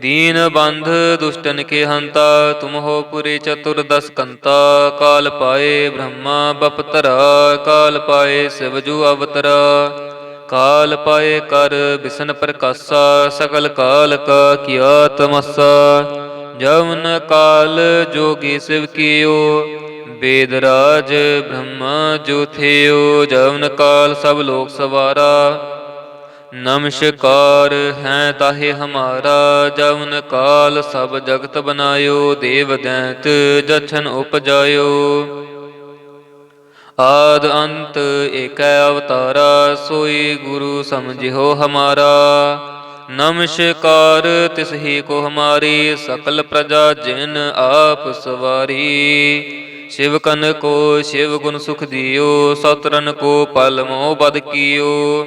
ਦੀਨ ਬੰਧ ਦੁਸ਼ਟਨ ਕੇ ਹੰਤਾ, ਤੁਮ ਹੋ ਪੁਰੀ ਚਤੁਰਦਸ ਕੰਤਾ, ਕਾਲ ਪਾਏ ਬ੍ਰਹਮਾ ਬਪਤਰਾ ਕਾਲ ਪਾਏ ਸਿਵਜੂ ਅਵਤਰਾ। ਕਾਲ ਪਾਏ ਕਰ ਬਿਸ਼ਨ ਪ੍ਰਕਾਸ਼ਾ ਸਕਲ ਕਾਲ ਕਾ ਕੀਆ ਤਮਸਾ। ਜਵਨ ਕਾਲ ਜੋਗੀ ਸਿਵ ਕੀਓ ਵੇਦ ਰਾਜ ਬ੍ਰਹਮਾ ਜੋ ਥਿਓ। ਜਵਨ ਕਾਲ ਸਭ ਲੋਕ ਸਵਾਰਾ ਨਮਸਕਾਰ ਹੈ ਤਾਹੇ ਹਮਾਰਾ, ਜਵਨ ਕਾਲ ਸਭ ਜਗਤ ਬਨਾਇਓ, ਦੇਵ ਦੈਂਤ ਜਛਨ ਉਪਜਾਇਓ। ਆਦ ਅੰਤ ਏਕੈ ਅਵਤਾਰਾ, ਸੋਈ ਗੁਰੂ ਸਮਝਿਓ ਹਮਾਰਾ। ਨਮਸਕਾਰ ਤਿਸ ਹੀ ਕੋ ਹਮਾਰੀ, ਸਕਲ ਪ੍ਰਜਾ ਜਿਨ ਆਪ ਸਵਾਰੀ। ਸ਼ਿਵ ਕਨ ਕੋ, ਸ਼ਿਵ ਗੁਣ ਸੁਖ ਦਿਓ ਸਤਰਨ ਕੋ, ਪਲ ਮੋਹ ਬਦ ਕੀਓ।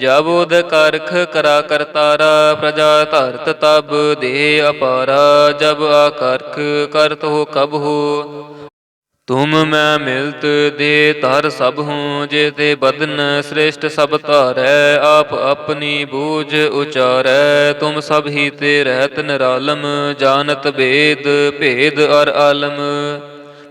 ਜਬ ਉਦ ਕਰਖ ਕਰਾ ਕਰਤਾਰਾ ਪ੍ਰਜਾ ਧਰਤ ਤਬ ਦੇ ਅਪਾਰਾ, ਜਬ ਆਕਰਖ ਕਰਤ ਹੋ ਕਬ ਹੋ। ਤੁਮ ਮੈਂ ਮਿਲਤ ਦੇ ਧਰ ਸਭ ਹੂੰ ਜੇ ਤੇ ਬਦਨ ਸ੍ਰੇਸ਼ਟ ਸਭ ਧਾਰੈ, ਆਪ ਆਪਣੀ ਬੂਝ ਉਚਾਰੈ। ਤੁਮ ਸਭ ਹੀ ਤੇ ਰਹਿਤ ਨਿਰਾਲਮ, ਜਾਣਤ ਭੇਦ ਭੇਦ ਅਰ ਆਲਮ।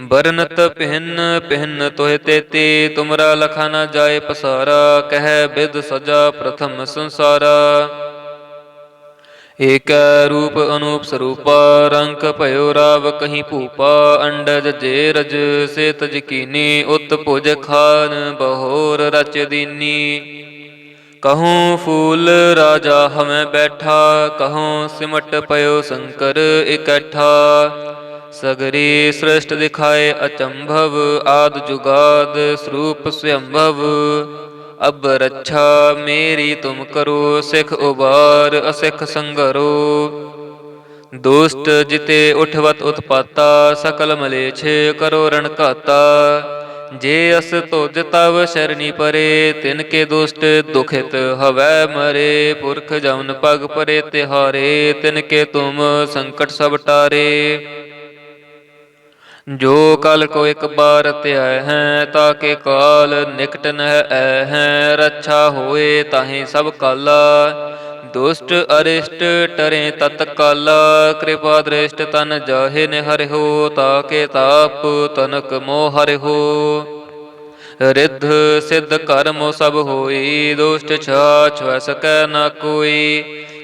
ਬਰਨਤ ਪਹਿਨ ਪਹਿਨ ਤੋਹਿ ਤੇਤੀ, ਤੁਮਰਾ ਲਖਾ ਨਾ ਜਾਏ ਪਸਾਰਾ, ਕਹਿ ਬਿਦ ਸਜਾ ਪ੍ਰਥਮ ਸੰਸਾਰਾ। ਏਕੈ ਰੂਪ ਅਨੂਪ ਸਰੂਪਾ, ਰੰਕ ਭਇਓ ਰਾਵ ਕਹੀਂ ਭੂਪਾ, ਅੰਡਜ ਜੇ ਰਜ ਸੇ ਤਜ ਕੀਨੀ ਉਤ ਭੁਜ ਖਾਨ ਬਹੋਰ ਰਚ ਦੀਨੀ। ਕਹੂੰ ਫੂਲ ਰਾਜਾ ਹਮੈ ਬੈਠਾ, ਕਹੂੰ ਸਿਮਟ ਪਇਓ ਸ਼ੰਕਰ ਇਕੱਠਾ। ਸਗਰੀ ਸ੍ਰਿਸ਼ਟ ਦਿਖਾਏ ਅਚੰਭਵ, ਆਦ ਜੁਗਾਦ ਸਰੂਪ ਸਯੰਭਵ। ਅਬ ਰੱਛਾ ਮੇਰੀ ਤੁਮ ਕਰੋ, ਸਿਖ ਉਬਾਰ ਅਸਿਖ ਸੰਗਰੋ। ਦੁਸ਼ਟ ਜਿਤੇ ਉਠਵਤ ਉਤਪਾਤਾ, ਸਕਲ ਮਲੇਛ ਕਰੋ ਰਣ ਘਾਤਾ। ਜੇ ਅਸ ਤੁਜ ਤਵ ਸ਼ਰਣੀ ਪਰੇ, ਤਿਨ ਕੇ ਦੁਸ਼ਟ ਦੁਖਿਤ ਹਵੈ ਮਰੇ। ਪੁਰਖ ਜਮਨ ਪਗ ਪਰੇ ਤਿਹਾਰੇ, ਤਿਨ ਕੇ ਤੁਮ ਸੰਕਟ ਸਭ ਟਾਰੇ। ਜੋ ਕਲ ਕੋ ਇੱਕ ਬਾਰ ਧਿਆਇ ਹੈ, ਤਾਂ ਕੇ ਕਾਲ ਨਿਕਟ ਨਹਿ ਐ ਹੈ, ਰੱਛਾ ਹੋਏ ਤਾਹੇ ਸਭ ਕਾਲਾ। ਦੁਸ਼ਟ ਅਰਿਸ਼ਟ ਟਰੇ ਤਤ ਕਾਲਾ, ਕਿਰਪਾ ਦ੍ਰਿਸ਼ਟ ਤਨ ਜਾਹੇ ਨੇ ਤਾ ਕੇ ਤਾਪ ਤਨਕ ਮੋਹ ਹਰਿਓ ਰਿੱਧ ਸਿੱਧ ਕਰਮ ਸਭ ਹੋਈ, ਦੁਸ਼ਟ ਛਾਛ ਵੈ ਸਕੈ ਨਾ ਕੋਈ।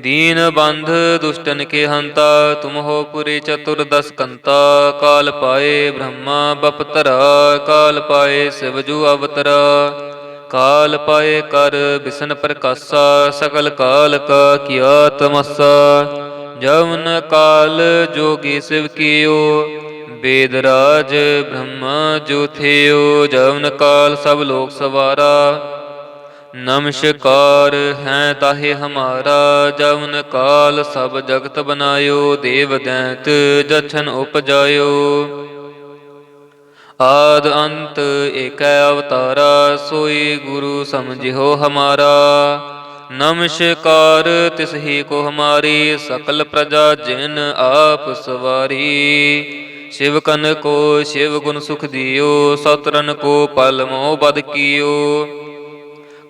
ਦੀਨ ਬੰਧ ਦੁਸ਼ਟਨ ਕੇ ਹੰਤਾ, ਤੁਮ ਹੋ ਪੁਰੀ ਚਤੁਰਦਸ ਕੰਤਾ, ਕਾਲ ਪਾਏ ਬ੍ਰਹਮਾ ਬਪਤਰਾ ਕਾਲ ਪਾਏ ਸਿਵਜੂ ਅਵਤਰਾ। ਕਾਲ ਪਾਏ ਕਰ ਬਿਸ਼ਨ ਪ੍ਰਕਾਸ਼ਾ ਸਕਲ ਕਾਲ ਕਾ ਕੀਆ ਤਮਸਾ। ਜਵਨ ਕਾਲ ਜੋਗੀ ਸਿਵ ਕੀਓ, ਬੇਦ ਰਾਜ ਬ੍ਰਹਮਾ ਜੋਥਿਓ ਜਵਨ ਕਾਲ ਸਭ ਲੋਕ ਸਵਾਰਾ ਨਮਸਕਾਰ ਹੈ ਤਾਹੇ ਹਮਾਰਾ, ਜਵਨ ਕਾਲ ਸਭ ਜਗਤ ਬਨਾਇਓ, ਦੇਵ ਦੈਂਤ ਜਛਨ ਉਪਜਾਇਓ। ਆਦ ਅੰਤ ਏਕੈ ਅਵਤਾਰਾ, ਸੋਈ ਗੁਰੂ ਸਮਝਿਓ ਹਮਾਰਾ। ਨਮਸਕਾਰ ਤਿਸ ਹੀ ਕੋ ਹਮਾਰੀ, ਸਕਲ ਪ੍ਰਜਾ ਜਿਨ ਆਪ ਸਵਾਰੀ। ਸ਼ਿਵ ਕਨ ਕੋ, ਸ਼ਿਵ ਗੁਣ ਸੁਖ ਦਿਓ ਸਤਰਨ ਕੋ, ਪਲ ਮੋ ਬਦ ਕੀਓ।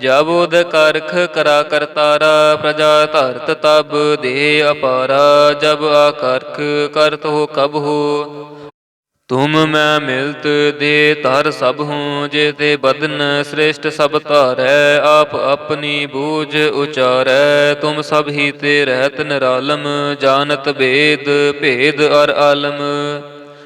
ਜਬ ਉਦ ਕਰਖ ਕਰਾ ਕਰਤਾਰਾ ਪ੍ਰਜਾ ਧਰਤ ਤਬ ਦੇ ਅਪਾਰਾ, ਜਬ ਆਕਰਖ ਕਰਤ ਹੋ ਕਬ ਹੋ। ਤੁਮ ਮੈਂ ਮਿਲਤ ਦੇ ਧਰ ਸਭ ਹੂੰ, ਜੇ ਤੇ ਬਦਨ ਸ੍ਰੇਸ਼ਟ ਸਭ ਧਾਰੈ, ਆਪ ਆਪਣੀ ਬੂਝ ਉਚਾਰੈ। ਤੁਮ ਸਭ ਹੀ ਤੇ ਰਹਿਤ ਨਿਰਾਲਮ, ਜਾਣਤ ਭੇਦ ਭੇਦ ਅਰ ਆਲਮ।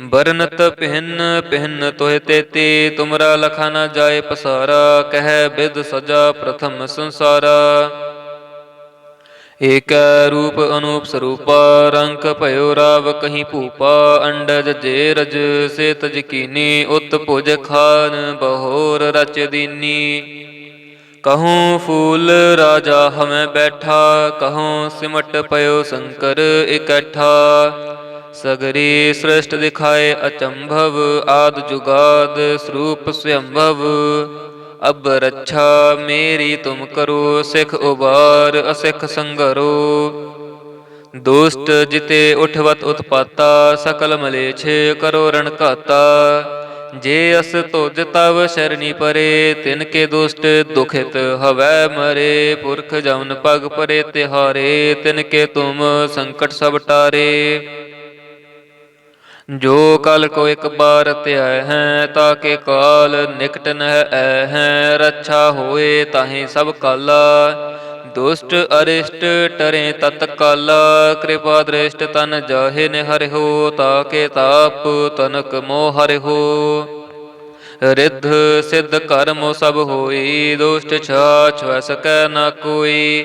ਬਰਨਤ ਪਹਿਨ ਪਹਿਨ ਤੋਹਿ ਤੇਤੀ, ਤੁਮਰਾ ਲਖਾ ਨ ਜਾਏ ਪਸਾਰਾ, ਕਹਿ ਬਿਦ ਸਜਾ ਪ੍ਰਥਮ ਸੰਸਾਰਾ। ਏਕੈ ਰੂਪ ਅਨੂਪ ਸਰੂਪਾ, ਰੰਕ ਭਇਓ ਰਾਵ ਕਹੀਂ ਭੂਪਾ, ਅੰਡਜ ਜੇ ਰਜ ਸੇ ਤਜ ਕੀਨੀ ਉਤ ਭੁਜ ਖਾਨ ਬਹੋਰ ਰਚ ਦੀਨੀ। ਕਹੂੰ ਫੂਲ ਰਾਜਾ ਹਮੈ ਬੈਠਾ, ਕਹੂੰ ਸਿਮਟ ਪਇਓ ਸ਼ੰਕਰ ਇਕੱਠਾ। ਸਗਰੀ ਸ੍ਰਿਸ਼ਟ ਦਿਖਾਏ ਅਚੰਭਵ ਆਦ ਜੁਗਾਦ ਸਰੂਪ ਸਯੰਭਵ ਅਬ ਰੱਛਾ ਮੇਰੀ ਤੁਮ ਕਰੋ, ਸਿਖ ਉਬਾਰ ਅਸਿਖ ਸੰਗਰੋ। ਦੁਸ਼ਟ ਜਿਤੇ ਉਠਵਤ ਉਤਪਾਤਾ, ਸਕਲ ਮਲੇਛ ਕਰੋ ਰਣਕਾਤਾ ਜੇ ਅਸ ਤੁਜ ਤਵ ਸ਼ਰਣੀ ਪਰੇ, ਤਿਨ ਕੇ ਦੁਸ਼ਟ ਦੁਖਿਤ ਹਵੈ ਮਰੇ। ਪੁਰਖ ਜਮਨ ਪਗ ਪਰੇ ਤਿਹਾਰੇ, ਤਿਨ ਕੇ ਤੁਮ ਸੰਕਟ ਸਭ ਟਾਰੇ। ਜੋ ਕਲ ਕੋ ਇੱਕ ਬਾਰ ਧਿਆਇ ਹੈ, ਤਾਂ ਕੇ ਕਾਲ ਨਿਕਟ ਨਹਿ ਐ ਹੈ। ਰੱਛਾ ਹੋਏ ਤਾਹੇ ਸਭ ਕਾਲਾ। ਦੁਸ਼ਟ ਅਰਿਸ਼ਟ ਟਰੇ ਤਤ ਕਾਲਾ। ਕਿਰਪਾ ਦ੍ਰਿਸ਼ਟ ਤਨ ਜਾਹੇ ਨੇ ਤਾ ਕੇ ਤਾਪ ਤਨਕ ਮੋਹ ਹਰਿਓ ਰਿੱਧ ਸਿੱਧ ਕਰਮ ਸਭ ਹੋਈ, ਦੁਸ਼ਟ ਛਾਛ ਵੈ ਸਕੈ ਨਾ ਕੋਈ।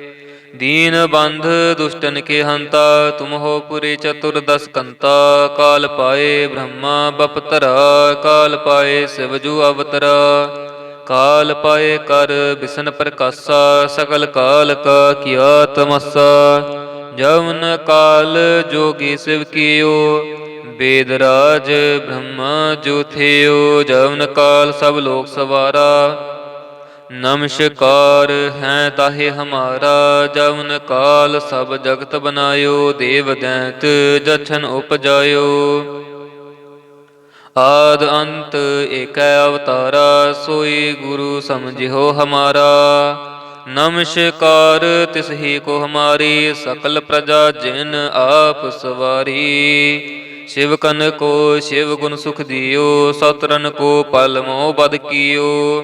ਦੀਨ ਬੰਧ ਦੁਸ਼ਟਨ ਕੇ ਹੰਤਾ, ਤੁਮ ਹੋ ਪੁਰੀ ਚਤੁਰਦਸ ਕੰਤਾ, ਕਾਲ ਪਾਏ ਬ੍ਰਹਮਾ ਬਪਤਰਾ ਕਾਲ ਪਾਏ ਸਿਵਜੂ ਅਵਤਰਾ। ਕਾਲ ਪਾਏ ਕਰ ਬਿਸ਼ਨ ਪ੍ਰਕਾਸ਼ਾ ਸਕਲ ਕਾਲ ਕਾ ਕੀਆ ਤਮਸਾ। ਜਵਨ ਕਾਲ ਜੋਗੀ ਸਿਵ ਕੀਓ, ਬੇਦ ਰਾਜ ਬ੍ਰਹਮਾ ਜੋ ਥਿਓ। ਜਵਨ ਕਾਲ ਸਭ ਲੋਕ ਸਵਾਰਾ ਨਮਸਕਾਰ ਹੈ ਤਾਹੇ ਹਮਾਰਾ, ਜਵਨ ਕਾਲ ਸਭ ਜਗਤ ਬਨਾਇਓ, ਦੇਵ ਦੈਂਤ ਜਛਨ ਉਪਜਾਇਓ। ਆਦ ਅੰਤ ਏਕੈ ਅਵਤਾਰਾ, ਸੋਈ ਗੁਰੂ ਸਮਝਿਓ ਹਮਾਰਾ। ਨਮਸਕਾਰ ਤਿਸ ਹੀ ਕੋ ਹਮਾਰੀ, ਸਕਲ ਪ੍ਰਜਾ ਜਿਨ ਆਪ ਸਵਾਰੀ। ਸ਼ਿਵ ਕਨ ਕੋ ਸ਼ਿਵ ਗੁਣ ਸੁਖ ਦਿਓ ਸਤਰਨ ਕੋ ਪਲ ਮੋਹ ਬਦ ਕੀਓ।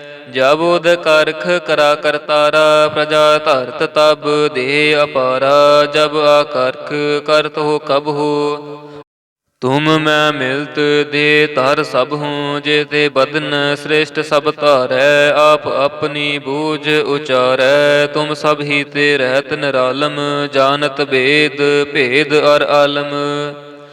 ਜਬ ਉਦ ਕਰਖ ਕਰਾ ਕਰਤਾਰਾ ਪ੍ਰਜਾ ਧਰਤ ਤਬ ਦੇ ਅਪਾਰਾ, ਜਬ ਆਕਰਖ ਕਰਤ ਹੋ ਕਬ ਹੋ। ਤੁਮ ਮੈਂ ਮਿਲਤ ਦੇ ਧਰ ਸਭ ਹੂੰ, ਜੇ ਤੇ ਬਦਨ ਸ੍ਰੇਸ਼ਟ ਸਭ ਧਾਰੈ, ਆਪ ਆਪਣੀ ਬੂਝ ਉਚਾਰੈ। ਤੁਮ ਸਭ ਹੀ ਤੇ ਰਹਿਤ ਨਿਰਾਲਮ, ਜਾਣਤ ਭੇਦ ਭੇਦ ਅਰ ਆਲਮ।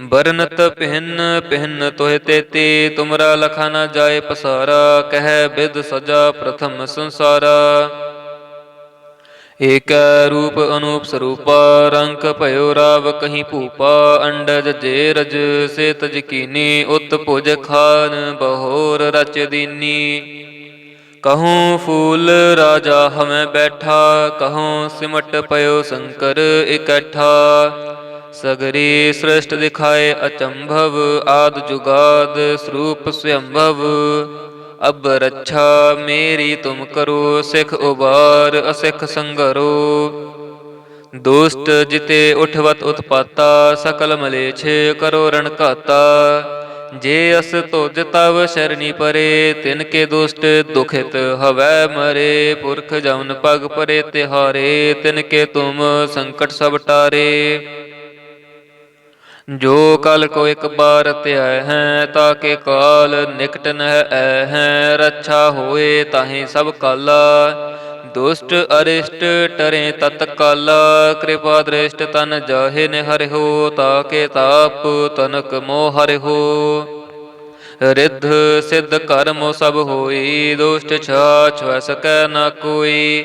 ਬਰਨਤ ਪਹਿਨ ਪਹਿਨ ਤੋਹਿ ਤੇਤੀ, ਤੁਮਰਾ ਲਖਾ ਨ ਜਾਏ ਪਸਾਰਾ, ਕਹਿ ਬਿਦ ਸਜਾ ਪ੍ਰਥਮ ਸੰਸਾਰਾ। ਏਕੈ ਰੂਪ ਅਨੂਪ ਸਰੂਪਾ, ਰੰਕ ਭਇਓ ਰਾਵ ਕਹੀਂ ਭੂਪਾ, ਅੰਡਜ ਜੇ ਰਜ ਸੇ ਤਜ ਕੀਨੀ ਉਤ ਭੁਜ ਖਾਨ ਬਹੋਰ ਰਚ ਦੀਨੀ। ਕਹੂੰ ਫੂਲ ਰਾਜਾ ਹਮੈ ਬੈਠਾ, ਕਹੂੰ ਸਿਮਟ ਪਇਓ ਸ਼ੰਕਰ ਇਕੱਠਾ। ਸਗਰੀ ਸ੍ਰਿਸ਼ਟ ਦਿਖਾਏ ਅਚੰਭਵ, ਆਦ ਜੁਗਾਦ ਸਰੂਪ ਸਯੰਭਵ। ਅਬ ਰੱਛਾ ਮੇਰੀ ਤੁਮ ਕਰੋ, ਸਿਖ ਉਬਾਰ, ਅਸਿਖ ਸੰਗਰੋ। ਦੁਸ਼ਟ ਜਿਤੇ ਉਠਵਤ ਉਤਪਾਤਾ, ਸਕਲ ਮਲੇਛ ਕਰੋ ਰਣ ਘਾਤਾ। ਜੇ ਅਸ ਤੁਜ ਤਵ ਸ਼ਰਣੀ ਪਰੇ, ਤਿਨ ਕੇ ਦੁਸ਼ਟ ਦੁਖਿਤ ਹਵੈ ਮਰੇ। ਪੁਰਖ ਜਮਨ ਪਗ ਪਰੇ ਤਿਹਾਰੇ, ਤਿਨ ਕੇ ਤੁਮ ਸੰਕਟ ਸਭ ਟਾਰੇ। ਜੋ ਕਲ ਕੋ ਇੱਕ ਬਾਰ ਧਿਆਇ ਹੈ, ਤਾਂ ਕੇ ਕਾਲ ਨਿਕਟ ਨਹਿ ਐ ਹੈ ਰੱਛਾ ਹੋਏ ਤਾਹੀਂ ਸਭ ਕਾਲਾ। ਦੁਸ਼ਟ ਅਰਿਸ਼ਟ ਟਰੇ ਤਤ ਕਾਲਾ, ਕਿਰਪਾ ਦ੍ਰਿਸ਼ਟ ਤਨ ਜਾਹੇ ਨਿਹਰਿਓ ਤਾ ਕੇ ਤਾਪ ਤਨਕ ਮੋਹ ਹਰਿਓ ਰਿੱਧ ਸਿੱਧ ਕਰਮ ਸਭ ਹੋਈ, ਦੁਸ਼ਟ ਛਾ ਵੈ ਸਕੈ ਨਾ ਕੋਈ।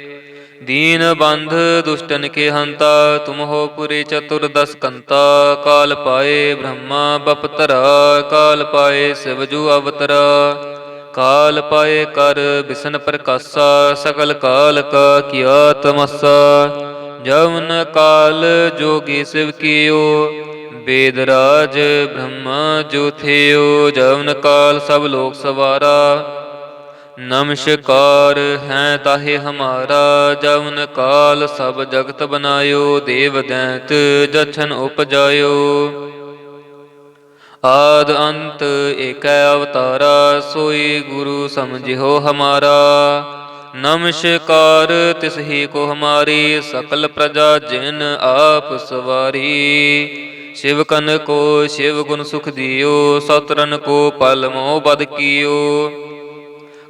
ਦੀਨ ਬੰਧ ਦੁਸ਼ਟਨ ਕੇ ਹੰਤਾ, ਤੁਮ ਹੋ ਪੁਰੀ ਚਤੁਰਦਸ ਕੰਤਾ, ਕਾਲ ਪਾਏ ਬ੍ਰਹਮਾ ਬਪਤਰਾ ਕਾਲ ਪਾਏ ਸਿਵ ਜੂ ਅਵਤਰਾ। ਕਾਲ ਪਾਏ ਕਰ ਬਿਸ਼ਨ ਪ੍ਰਕਾਸ਼ਾ ਸਕਲ ਕਾਲ ਕਾ ਕੀਆ ਤਮਸਾ। ਜਵਨ ਕਾਲ ਜੋਗੀ ਸਿਵ ਕੀਓ ਵੇਦ ਰਾਜ ਬ੍ਰਹਮਾ ਜੋਥਿਓ ਜਵਨ ਕਾਲ ਸਭ ਲੋਕ ਨਮਸਕਾਰ ਹੈ ਤਾਹੇ ਹਮਾਰਾ, ਜਵਨ ਕਾਲ ਸਭ ਜਗਤ ਬਨਾਇਓ, ਦੇਵ ਦੈਂਤ ਜਛਨ ਉਪਜਾਇਓ। ਆਦ ਅੰਤ ਏਕੈ ਅਵਤਾਰਾ, ਸੋਈ ਗੁਰੂ ਸਮਝਿਓ ਹਮਾਰਾ। ਨਮਸਕਾਰ ਤਿਸ ਹੀ ਕੋ ਹਮਾਰੀ, ਸਕਲ ਪ੍ਰਜਾ ਜਿਨ ਆਪ ਸਵਾਰੀ। ਸ਼ਿਵ ਕਨ ਕੋ ਸ਼ਿਵ ਗੁਣ ਸੁਖ ਦਿਓ ਸਤਰਨ ਕੋ ਪਲ ਮੋਹ ਬਦ ਕੀਓ।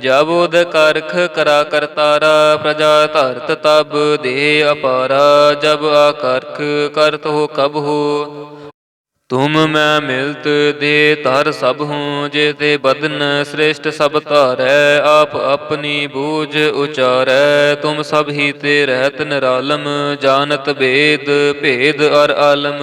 ਜਬ ਉਦ ਕਰਖ ਕਰਾ ਕਰਤਾਰਾ ਪ੍ਰਜਾ ਧਰਤ ਤਬ ਦੇ ਅਪਾਰਾ, ਜਬ ਆਕਰਖ ਕਰਤ ਹੋ ਕਬ ਹੋ। ਤੁਮ ਮੈਂ ਮਿਲਤ ਦੇ ਧਰ ਸਭ ਹੂੰ ਜੇ ਤੇ ਬਦਨ ਸ੍ਰੇਸ਼ਟ ਸਭ ਧਾਰੈ, ਆਪ ਆਪਣੀ ਬੂਝ ਉਚਾਰੈ। ਤੁਮ ਸਭ ਹੀ ਤੇ ਰਹਿਤ ਨਿਰਾਲਮ, ਜਾਣਤ ਭੇਦ ਭੇਦ ਅਰ ਆਲਮ।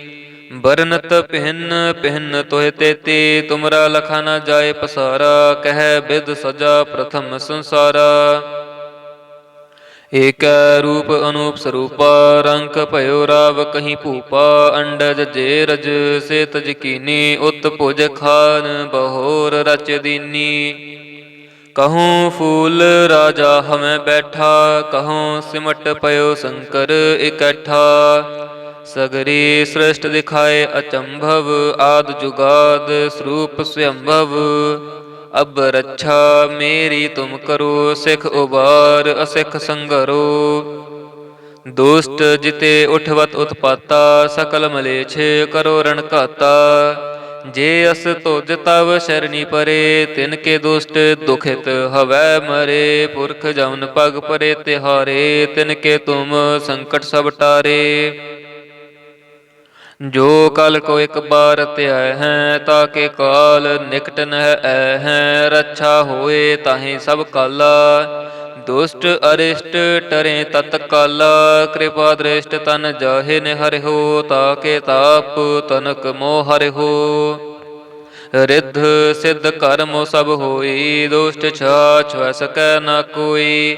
ਬਰਨਤ ਪਹਿਨ ਪਹਿਨ ਤੋਹਿ ਤੇਤੀ, ਤੁਮਰਾ ਲਖਾ ਨਾ ਜਾਏ ਪਸਾਰਾ, ਕਹਿ ਬਿਦ ਸਜਾ ਪ੍ਰਥਮ ਸੰਸਾਰਾ। ਏਕੈ ਰੂਪ ਅਨੂਪ ਸਰੂਪਾ, ਰੰਕ ਭਇਓ ਰਾਵ ਕਹੀਂ ਭੂਪਾ, ਅੰਡਜ ਜੇ ਰਜ ਸੇ ਤਜ ਕੀਨੀ ਉਤ ਭੁਜ ਖਾਨ, ਬਹੋਰ ਰਚ ਦੀਨੀ। ਕਹੂੰ ਫੂਲ ਰਾਜਾ ਹਮੈ ਬੈਠਾ, ਕਹੂੰ ਸਿਮਟ ਪਇਓ ਸ਼ੰਕਰ ਇਕੱਠਾ। ਸਗਰੀ ਸ੍ਰਿਸ਼ਟ ਦਿਖਾਏ ਅਚੰਭਵ, ਆਦ ਜੁਗਾਦ ਸਰੂਪ ਸਯੰਭਵ ਅਬ ਰੱਛਾ ਮੇਰੀ ਤੁਮ ਕਰੋ, ਸਿਖ ਉਬਾਰ ਅਸਿਖ ਸੰਗਰੋ। ਦੁਸ਼ਟ ਜਿਤੇ ਉਠਵਤ ਉਤਪਾਤਾ, ਸਕਲ ਮਲੇਛ ਕਰੋ ਰਣ ਘਾਤਾ। ਜੇ ਅਸ ਤੁਜ ਤਵ ਸ਼ਰਣੀ ਪਰੇ, ਤਿਨ ਕੇ ਦੁਸ਼ਟ ਦੁਖਿਤ ਹਵੈ ਮਰੇ। ਪੁਰਖ ਜਮਨ ਪਗ ਪਰੇ ਤਿਹਾਰੇ, ਤਿਨ ਕੇ ਤੁਮ ਸੰਕਟ ਸਭ ਟਾਰੇ। ਜੋ ਕਲ ਕੋ ਇੱਕ ਬਾਰ ਧਿਆ ਹੈ ਤਾਂ ਕੇ ਕਾਲ ਨਿਕਟ ਨਹਿ ਐ ਹੈ। ਰੱਛਾ ਹੋਏ ਤਾਹੇ ਸਭ ਕਾਲਾ। ਦੁਸ਼ਟ ਅਰਿਸ਼ਟ ਟਰੇ ਤਤ ਕਾਲਾ। ਕਿਰਪਾ ਦ੍ਰਿਸ਼ਟ ਤਨ ਜਾਹੇ ਨੇ ਤਾ ਕੇ ਤਾਪ ਤਨਕ ਮੋਹ ਹਰਿਓ ਰਿੱਧ ਸਿੱਧ ਕਰਮ ਸਭ ਹੋਈ, ਦੁਸ਼ਟ ਛਾਛ ਵੈ ਸਕੈ ਨਾ ਕੋਈ।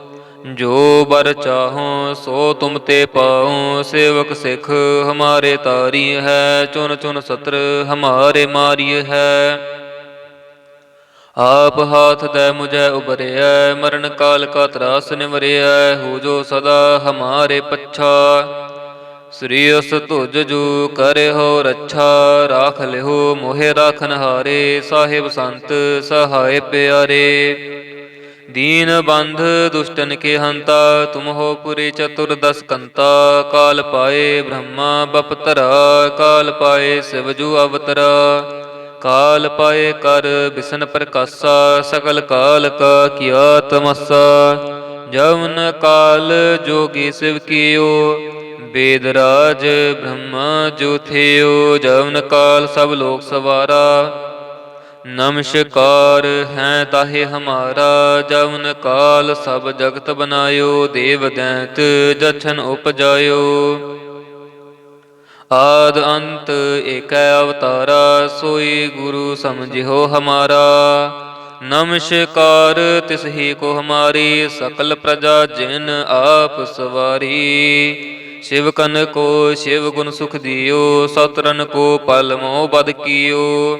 ਜੋ ਬਰ ਚਾਹੋ, ਸੋ ਤੁਮ ਤੇ ਪਾਉ ਸੇਵਕ ਸਿੱਖ, ਹਮਾਰੇ ਤਾਰੀ ਹੈ। ਚੁਨ ਚੁਨ ਸਤਰ, ਹਮਾਰੇ ਮਾਰੀ ਹੈ। ਆਪ ਹਾਥ ਦੇ ਮੁਝੈ ਉਬਰਿਐ ਮਰਨ ਕਾਲ ਕਾ ਤਰਾਸ ਨਿਵਰਿਐ। ਹੋ ਜੋ ਸਦਾ ਹਮਾਰੇ ਪੱਛਾ, ਸ੍ਰੀ ਅਸ ਤੁਜ ਜੂ ਕਰਿਓ ਰੱਛਾ। ਰਾਖ ਲਿਓ ਮੋਹਿ ਰਾਖਨ ਹਾਰੇ ਸਾਹਿਬ ਸੰਤ ਸਹਾਇ ਪਿਆਰੇ। ਦੀਨ ਬੰਧ ਦੁਸ਼ਟਨ ਕੇ ਹੰਤਾ, ਤੁਮ ਹੋ ਪੁਰੀ ਚਤੁਰਦਸ ਕੰਤਾ, ਕਾਲ ਪਾਏ ਬ੍ਰਹਮਾ ਬਪਤਰਾ, ਕਾਲ ਪਾਏ ਸਿਵਜੂ ਅਵਤਰਾ, ਕਾਲ ਪਾਏ ਕਰ ਬਿਸ਼ਨ ਪ੍ਰਕਾਸ਼ਾ ਸਕਲ ਕਾਲ ਕਾ ਕੀਆ ਤਮਸਾ, ਜਵਨ ਕਾਲ ਜੋਗੀ ਸਿਵ ਕੀਓ, ਬੇਦ ਰਾਜ ਬ੍ਰਹਮਾ ਜੋਥਿਓ ਜਵਨ ਕਾਲ ਸਭ ਲੋਕ ਸਵਾਰਾ ਨਮਸਕਾਰ ਹੈ ਤਾਹੇ ਹਮਾਰਾ, ਜਵਨ ਕਾਲ ਸਭ ਜਗਤ ਬਨਾਇਓ, ਦੇਵ ਦੈਂਤ ਜਛਨ ਉਪਜਾਇਓ। ਆਦ ਅੰਤ ਏਕੈ ਅਵਤਾਰਾ, ਸੋਈ ਗੁਰੂ ਸਮਝਿਓ ਹਮਾਰਾ। ਨਮਸਕਾਰ ਤਿਸ ਹੀ ਕੋ ਹਮਾਰੀ, ਸਕਲ ਪ੍ਰਜਾ ਜਿਨ ਆਪ ਸਵਾਰੀ। ਸ਼ਿਵ ਕਨ ਕੋ, ਸ਼ਿਵ ਗੁਣ ਸੁਖ ਦਿਓ ਸਤਰਨ ਕੋ, ਪਲ ਮੋਹ ਬਦ ਕੀਓ।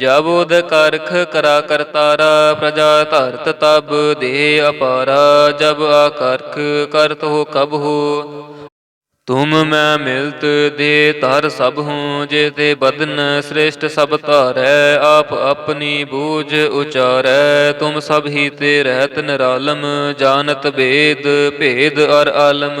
ਜਬ ਉਦ ਕਰਖ ਕਰਾ ਕਰਤਾਰਾ ਪ੍ਰਜਾ ਧਰਤ ਤਬ ਦੇ ਅਪਾਰਾ, ਜਬ ਆਕਰਖ ਕਰਤ ਹੋ ਕਬ ਹੋ। ਤੁਮ ਮੈਂ ਮਿਲਤ ਦੇ ਧਰ ਸਭ ਹੂੰ ਜੇ ਤੇ ਬਦਨ ਸ੍ਰੇਸ਼ਟ ਸਭ ਧਾਰੈ, ਆਪ ਆਪਣੀ ਬੂਝ ਉਚਾਰੈ। ਤੁਮ ਸਭ ਹੀ ਤੇ ਰਹਿਤ ਨਿਰਾਲਮ, ਜਾਣਤ ਭੇਦ ਭੇਦ ਅਰ ਆਲਮ।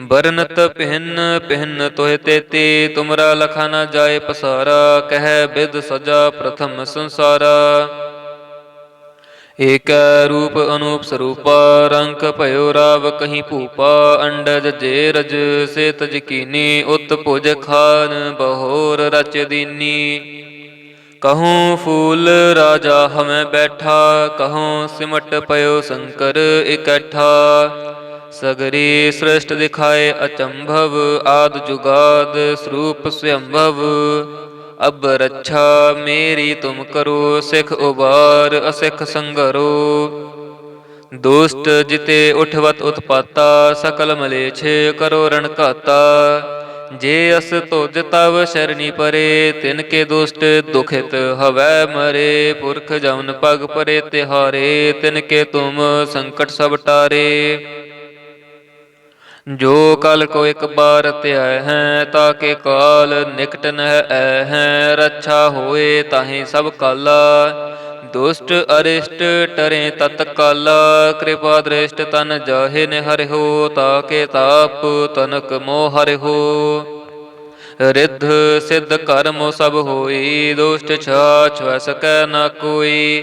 ਬਰਨਤ ਪਹਿਨ ਪਹਿਨ ਤੋਹਿ ਤੇਤੀ, ਤੁਮਰਾ ਲਖਾ ਨ ਜਾਏ ਪਸਾਰਾ, ਕਹਿ ਬਿਦ ਸਜਾ ਪ੍ਰਥਮ ਸੰਸਾਰਾ। ਏਕੈ ਰੂਪ ਅਨੂਪ ਸਰੂਪਾ ਰੰਕ ਭਇਓ ਰਾਵ ਕਹੀਂ ਭੂਪਾ, ਅੰਡਜ ਜੇ ਰਜ ਸੇ ਤਜ ਕੀਨੀ ਉਤ ਭੁਜ ਖਾਨ ਬਹੋਰ ਰਚ ਦੀਨੀ। ਕਹੂੰ ਫੂਲ ਰਾਜਾ ਹਮੈ ਬੈਠਾ, ਕਹੂੰ ਸਿਮਟ ਪਇਓ ਸ਼ੰਕਰ ਇਕੱਠਾ। ਸਗਰੀ ਸ੍ਰਿਸ਼ਟ ਦਿਖਾਏ ਅਚੰਭਵ, ਆਦ ਜੁਗਾਦ ਸਰੂਪ ਸਯੰਭਵ। ਅਬ ਰੱਛਾ ਮੇਰੀ ਤੁਮ ਕਰੋ, ਸਿਖ ਉਬਾਰ ਅਸਿਖ ਸੰਗਰੋ। ਦੁਸ਼ਟ ਜਿਤੇ ਉਠਵਤ ਉਤਪਾਤਾ, ਸਕਲ ਮਲੇਛ ਕਰੋ ਰਣਕਾਤਾ ਜੇ ਅਸ ਤੁਜ ਤਵ ਸ਼ਰਨੀ ਪਰੇ, ਤਿਨ ਕੇ ਦੁਸ਼ਟ ਦੁਖਿਤ ਹਵੈ ਮਰੇ। ਪੁਰਖ ਜਮਨ ਪਗ ਪਰੇ ਤਿਹਾਰੇ, ਤਿਨ ਕੇ ਤੁਮ ਸੰਕਟ ਸਭ ਟਾਰੇ। ਜੋ ਕਲ ਕੋ ਇੱਕ ਬਾਰ ਧਿਆਇ ਹੈ, ਤਾਂ ਕੇ ਕਾਲ ਨਿਕਟ ਨਹਿ ਐ ਹੈ, ਰੱਛਾ ਹੋਏ ਤਾਹੇ ਸਭ ਕਾਲਾ। ਦੁਸ਼ਟ ਅਰਿਸ਼ਟ ਟਰੇ ਤਤ ਕਾਲਾ, ਕਿਰਪਾ ਦ੍ਰਿਸ਼ਟ ਤਨ ਜਾਹੇ ਨੇ ਹਰਿਓ ਤਾਕੇ ਤਾਪ ਤਨਕ ਮੋਹ ਹਰਿਓ ਰਿੱਧ ਸਿੱਧ ਕਰਮ ਸਭ ਹੋਈ, ਦੁਸ਼ਟ ਛਾਛ ਵੈ ਸਕੈ ਨਾ ਕੋਈ।